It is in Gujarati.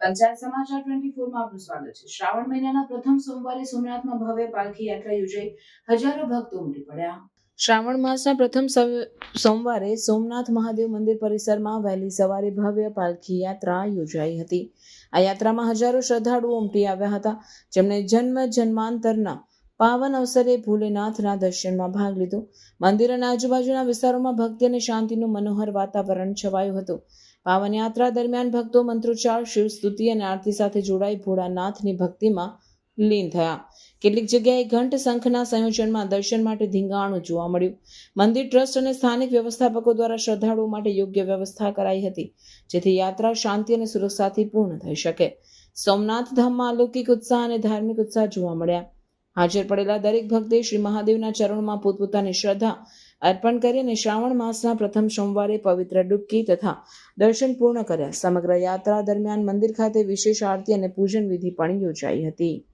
પંચાયત સમાચાર ટ્વેન્ટી ફોરમાં આપનું સ્વાગત છે. શ્રાવણ મહિનાના પ્રથમ સોમવારે સોમનાથમાં ભવ્ય પાલખી યાત્રા યોજાઈ. હજારો ભક્તો ઉમટી પડ્યા. શ્રાવણ માસના પ્રથમ સોમવારે સોમનાથ મહાદેવ મંદિર પરિસરમાં વહેલી સવારે ભવ્ય પાલખી યાત્રા યોજાઈ હતી. આ યાત્રામાં હજારો શ્રદ્ધાળુઓ ઉમટી આવ્યા હતા. જેમણે જન્મ જન્માંતરના પાવન અવસરે ભોલેનાથના દર્શનમાં ભાગ લીધો. મંદિર અને આજુબાજુના વિસ્તારોમાં ભક્તિ અને શાંતિનું મનોહર વાતાવરણ છવાયું હતું. પાવન યાત્રા દરમિયાન ભક્તો મંત્રોચ્ચાર, શિવ સ્તુતિ અને આરતી સાથે જોડાઈ ભોળાનાથની ભક્તિમાં લીન થયા. કેટલીક જગ્યાએ ઘંટ શંખના સંયોજનમાં દર્શન માટે ધીંગાણું જોવા મળ્યું. મંદિર ટ્રસ્ટ અને સ્થાનિક વ્યવસ્થાપકો દ્વારા શ્રદ્ધાળુઓ માટે યોગ્ય વ્યવસ્થા કરાઈ હતી, જેથી યાત્રા શાંતિ અને સુરક્ષાથી પૂર્ણ થઈ શકે. સોમનાથ ધામમાં અલૌકિક ઉત્સાહ અને ધાર્મિક ઉત્સાહ જોવા મળ્યા. હાજર પડેલા દરેક ભક્તે શ્રી મહાદેવના ચરણમાં પોતપોતાની શ્રદ્ધા અર્પણ કરી અને શ્રાવણ માસના પ્રથમ સોમવારે પવિત્ર ડૂબકી તથા દર્શન પૂર્ણ કર્યા. સમગ્ર યાત્રા દરમિયાન મંદિર ખાતે વિશેષ આરતી અને પૂજન વિધિ પણ યોજાઈ હતી.